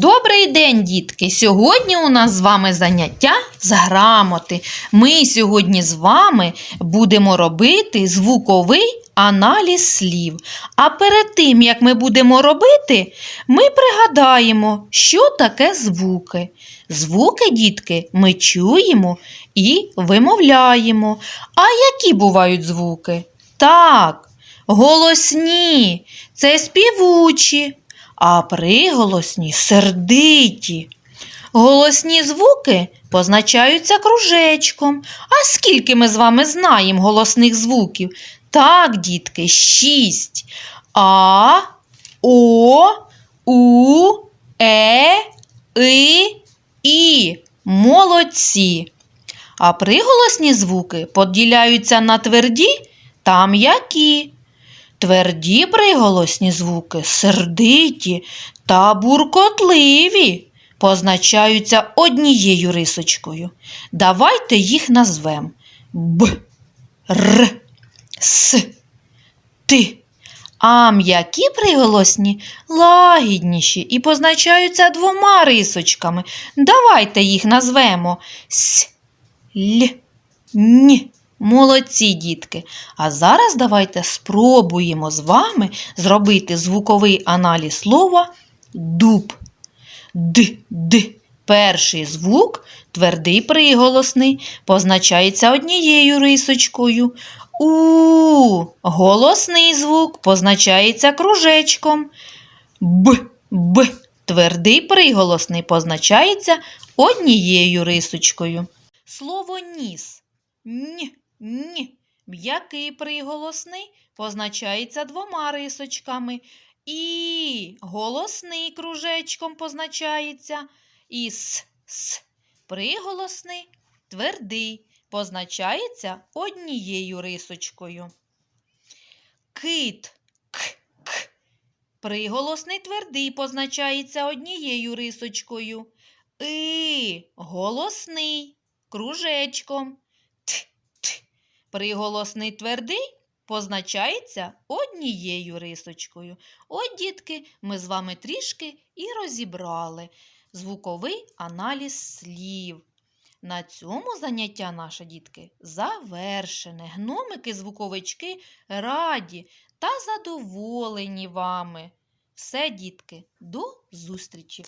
Добрий день, дітки! Сьогодні у нас з вами заняття з грамоти. Ми сьогодні з вами будемо робити звуковий аналіз слів. А перед тим, як ми будемо робити, ми пригадаємо, що таке звуки. Звуки, дітки, ми чуємо і вимовляємо. А які бувають звуки? Так, голосні, це співучі а приголосні сердиті. Голосні звуки позначаються кружечком. А скільки ми з вами знаємо голосних звуків? Так, дітки, шість. А, О, У, Е, И, І. Молодці. А приголосні звуки поділяються на тверді та м'які. Тверді приголосні звуки, сердиті та буркотливі, позначаються однією рисочкою. Давайте їх назвемо Б, Р, С, Т. А м'які приголосні лагідніші і позначаються двома рисочками. Давайте їх назвемо С, Л, Н. Молодці, дітки! А зараз давайте спробуємо з вами зробити звуковий аналіз слова дуб. Д, д. Перший звук твердий приголосний, позначається однією рисочкою. У голосний звук позначається кружечком. Б, б. Твердий приголосний позначається однією рисочкою. Слово ніс. Н, н. М'який приголосний позначається двома рисочками. І голосний кружечком позначається. І с, с. Приголосний твердий позначається однією рисочкою. Кит, к, к. Приголосний твердий позначається однією рисочкою. И голосний кружечком. Приголосний твердий позначається однією рисочкою. От, дітки, ми з вами трішки і розібрали звуковий аналіз слів. На цьому заняття наше дітки завершене. Гномики-звуковички раді та задоволені вами. Все, дітки, до зустрічі!